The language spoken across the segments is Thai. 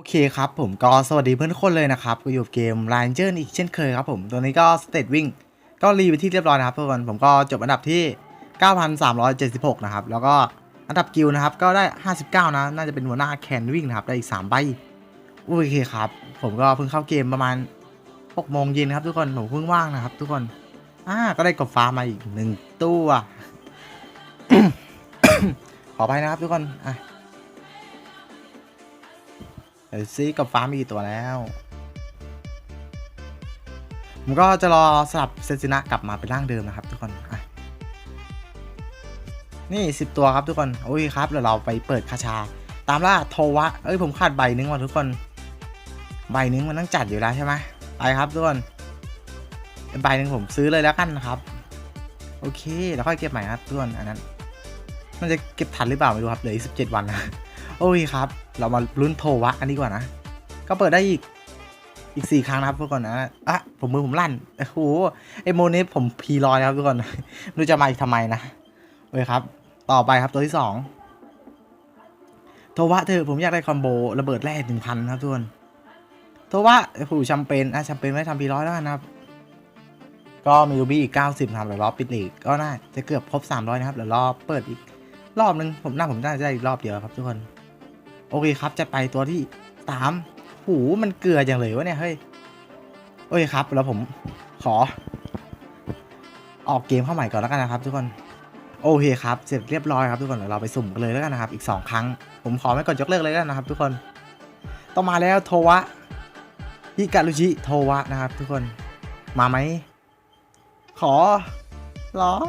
โอเคครับผมก็สวัสดีเพื่อนทุกคนเลยนะครับก็อยู่เกม r a n g e r อีกเช่นเคยครับผมตัวนี้ก็สเตตวิ่งก็รีไปที่เรียบร้อยนะครับทุกคนผมก็จบอันดับที่ 9,376 นะครับ แล้วก็อันดับกิลนะครับ ก็ได้ 59 นะ น่าจะเป็นหัวหน้าแคนวิ่งนะครับ ได้อีก 3 ใบ โอเคครับ ผมก็เพิ่งเข้าเกมประมาณ 6 โมงเย็นครับทุกคน ผมเพิ่งว่างนะครับ ทุกคนอ่าก็ได้กบฟ้ามาอีกหนึ่งตัว ขอไปนะครับทุกคนอะ เดี๋ยวซีกับฟ้ามีกี่ตัวแล้วผมก็จะรอสลับเซนซินะกลับมาเป็นร่างเดิมนะครับทุกคนอะนี่ 10 ตัวครับทุกคนโอเคครับเดี๋ยวเราไปเปิดคาชา ตามล่าโทวะ เอ้ยผมขาดใบหนึงว่ะทุกคน ใบหนึงมันต้องจัดอยู่แล้วใช่ไหมไปครับทุกคนใบหนึ่งผมซื้อเลยแล้วกันนะครับ โอเคแล้วค่อยเก็บใหม่ครับทุกคนอันนั้น มันจะเก็บทันหรือเปล่าไม่รู้ครับเหลืออีก17วันนะโอเคครับ เรามาลุ้นโทวะอันนี้ก่อนนะ ก็เปิดได้อีก อีกสี่ครั้งนะครับทุกคนนะอะผมมือผมลั่น โอ้โห ไอโมนี้ผมพีลอยนะครับทุกคนไม่รู้จะมาอีกทำไมนะโอเคครับ ต่อไปครับตัวที่สองโทวะเธอผมอยากได้คอมโบระเบิดแร่หนึ่งพันครับทุกคนโทวะโอ้โหแชมเปญอะแชมเปญไม่ทำพีร้อยแล้วนะครับ ก็มีรูบี้อีก 90ครับเดี๋ยวรอบปิดลีกก็น่าจะเกือบครบ 300 นะครับเดี๋ยวรอบเปิดอีกรอบนึงผมน่าผมน่าจะได้อีกรอบเดียวครับทุกคน โอเคครับจะไปตัวที่สามหูมันเกลือจังเลยวะเนี่ยเฮ้ยโอเคครับ แล้วผมขอ ออกเกมเข้าใหม่ก่อนแล้วกันนะครับทุกคนโอเคครับเสร็จเรียบร้อยครับทุกคนเดี๋ยวเราไปสุ่มกันเลยแล้วกันนะครับ อีกสองครั้ง ผมขอไม่กดยกเลิกเลยแล้วนะครับ ทุกคนต้องมาแล้วโทวะฮิการุชิโทวะนะครับ ทุกคนมาไหมขอร้อง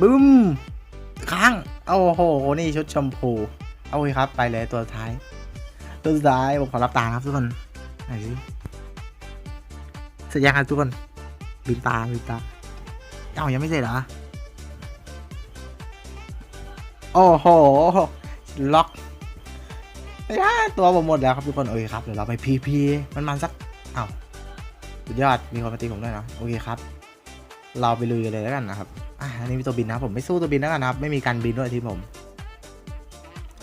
บึ้มค้างโอ้โหนี่ชุดชมพู โอเคครับ ไปเลยตัวสุดท้าย ตัวสุดท้ายผมขอรับตาครับทุกคนไหนสิเสร็จยังครับทุกคนลืมตาลืมตาเอ้ายังไม่เสร็จเหรอโอ้โหล็อกย่าตัวผมหมดแล้วครับทุกคนโอเคครับเดี๋ยวเราไปพีพีมันมันสักเอ้าสุดยอดมีคนมาตีผมด้วยนะโอเคครับ เราไปลุยกันเลยแล้วกันนะครับอะอันนี้มีตัวบินนะครับผมไม่สู้ตัวบินแล้วกันนะครับ ไม่มีการบินด้วยทีผม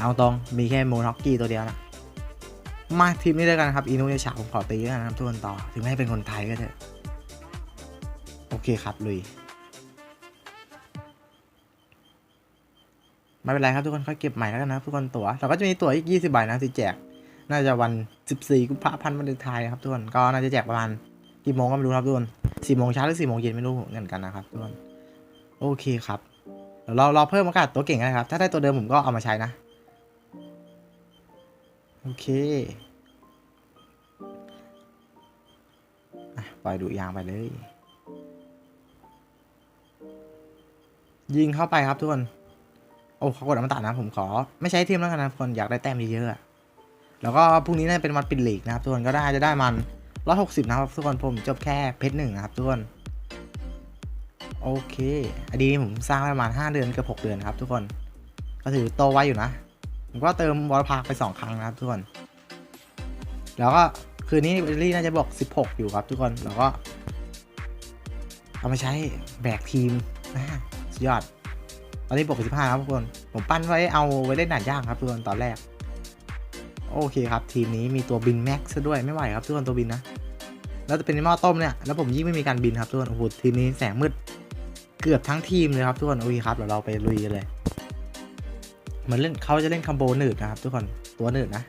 เอาตรงมีแค่โมน็อกกี้ตัวเดียวนะมาทีมนี้ด้วยกันครับอินุเนชาผมขอตีกันนะครับทุกคนต่อ ถึงแม้เป็นคนไทยก็เถอะ โอเคครับลุยไม่เป็นไรครับทุกคนค่อยเก็บใหม่แล้วกันนะทุกคนตั๋วเราก็จะมีตั๋วอีก 20 ใบนะที่แจก น่าจะวัน 14 กุมภาพันธ์วันเดือนไทยนะครับทุกคนก็น่าจะแจกประมาณกี่โมงก็ไม่รู้ครับทุกคน4โมงเช้าหรือ4โมงเย็นไม่รู้เหมือนกันนะครับทุกคนโอเคครับเดี๋ยวเราเราเพิ่มโอกาสตัวเก่งนะครับ ถ้าได้ตัวเดิมผมก็เอามาใช้นะ โอเคปล่อยดูยางไปเลย ยิงเข้าไปครับทุกคน โอ้เขากดอมตะนะผมขอ ไม่ใช้ทีมแล้วกันนะทุกคนอยากได้แต้มเยอะๆแล้วก็พรุ่งนี้น่าจะเป็นวันปิดลีกนะครับทุกคนก็ได้จะได้มันร้อยหกสิบนะครับทุกคนผมจบแค่เพชรหนึ่งนะครับทุกคนโอเคอดีผมสร้างได้ประมาณ 5 เดือนเกือบ6 เดือนครับทุกคน ก็ถือโตไว้อยู่นะ ผมก็เติมวอลพาร์คไป 2 ครั้งนะครับทุกคน แล้วก็คืนนี้เบลลี่น่าจะบอก 16 อยู่ครับทุกคน แล้วก็ เอามาใช้แบกทีมนะสุดยอด ตอนนี้บวก15ครับทุกคน ผมปั้นไว้เอาไว้เล่นด่านยากครับทุกคนตอนแรก โอเคครับ ทีมนี้มีตัวบินแม็กซ์ด้วยไม่ไหวครับทุกคนตัวบินนะ แล้วจะเป็นหม้อต้มเนี่ย แล้วผมยิ่งไม่มีการบินครับทุกคน โอ้โหทีมนี้แสงมืดเกือบทั้งทีมเลยครับทุกคน โอเคครับเดี๋ยวเราไปลุยกันเลย มือนเล่นเขาจะเล่นคัมโบหนืดนะครับทุกคนตัวหนืดนะ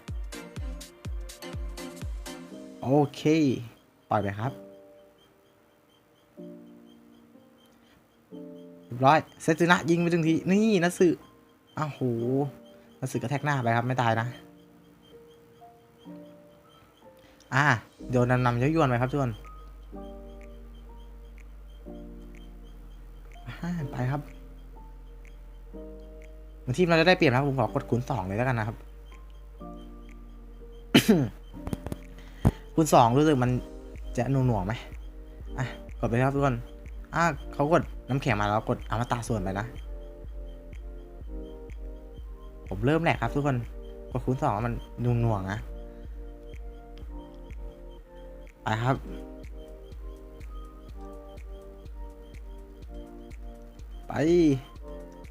โอเค ปล่อยไปครับเรียบร้อยเซตุนะยิงไปถึงที นี่นัสึอ้าวโหนัสึกระแทกหน้าไปครับ ไม่ตายนะ อ่าโยนนำนำย้อยวนไปครับทุกคนไปครับ ทีมเราจะได้เปรียบนะครับผมขอกดคูณสองเลยแล้วกันนะครับคูณสองรู้สึกมันจะหน่วงหน่วงไหมอะกดไปครับทุกคนอะเขากดน้ำแข็งมาแล้วกดอมตะส่วนไปนะผมเริ่มแหลกครับทุกคนกดคูณสองมันหน่วงหน่วงนะไปครับไป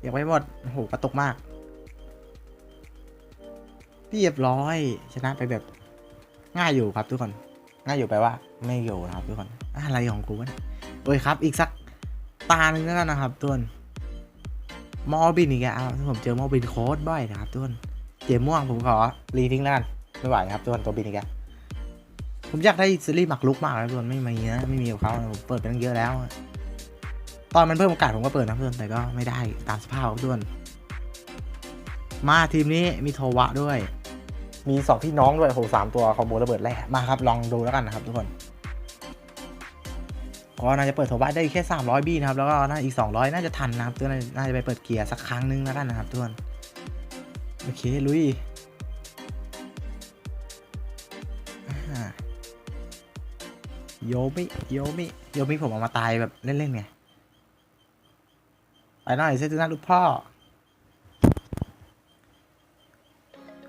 ยากไปหมดโหกระตุกมาก เรียบร้อยชนะไปแบบ ง่ายอยู่ครับทุกคน ง่ายอยู่ไปลว่า ไม่อยู่นะครับ ทุกคนอะไรของกูวะโอ้ยครับ อีกสักตาหนึ่งแล้วกันนะครับทุกคนมอบินอีกแล้วผมเจอมอบินโค้ดบ่อยนะครับทุกคนเจมม่วงผมขอรีทิ้งแล้วกันไม่ไหวครับทุกคนตัวบินอีกแล้วผมอยากได้ซีรีส์หมักลุกมากเลยทุกคนไม่มีนะไม่มีกับเขาผมเปิดไปตั้งเยอะแล้ว ตอนมันเพิ่มโอกาสผมก็เปิดนะเพื่อนแต่ก็ไม่ได้ตามสภาพครับทุกคนมาทีมนี้มีโทวะด้วย มีสองพี่น้องด้วยโหสามตัวคอมโบระเบิดแรกมาครับลองดูแล้วกันนะครับทุกคนก็น่าจะเปิดโทวะได้แค่ 300 บี้นะครับแล้วก็น่าอีก 200 น่าจะทันนะครับตัวน่าน่าจะไปเปิดเกียร์สักครั้งนึงแล้วกันนะครับทุกคนโอเคลุยโยมิโยมิโยมิผมเอามาตายแบบเล่นๆไง ไปหน่อยเซตุนาลูกพ่อ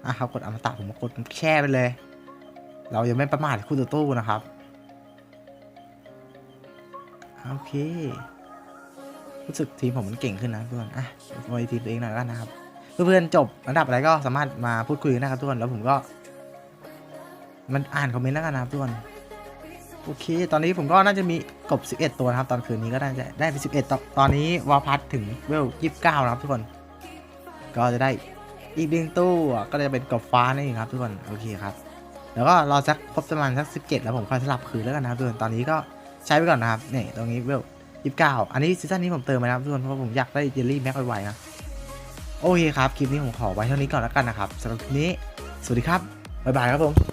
อะครับกดอมตะผมกดแช่ไปเลย เรายังไม่ประมาทคู่ต่อตู้นะครับ โอเค รู้สึกทีมผมมันเก่งขึ้นนะทุกคนอะไว้ทีมตัวเองหน่อยแล้วกันนะครับ เพื่อนๆจบระดับอะไรก็สามารถมาพูดคุยกันนะครับทุกคน แล้วผมก็ มันอ่านคอมเมนต์แล้วกันนะครับทุกคน โอเค ตอนนี้ผมก็น่าจะมีกบ 11 ตัวนะครับ ตอนคืนนี้ก็น่าจะได้ไป 11 ตอนตอนนี้วาพัทถึงเวล 29 นะครับทุกคน ก็จะได้อีกหนึ่งตู้ก็จะเป็นกบฟ้านั่นเองครับทุกคน โอเคครับ แล้วก็รอสักครบประมาณสักสิบเจ็ดแล้วผมค่อยสลับคืนแล้วกันนะครับทุกคน ตอนนี้ก็ใช้ไปก่อนนะครับนี่ตรงนี้เวลยี่สิบเก้าอันนี้ซีซั่นนี้ผมเติมไปนะครับทุกคน เพราะผมอยากได้เจลลี่แม็กไวๆนะ โอเคครับ คลิปนี้ผมขอไว้เท่านี้ก่อนแล้วกันนะครับสำหรับคลิปนี้ สวัสดีครับ บ๊ายบายครับผม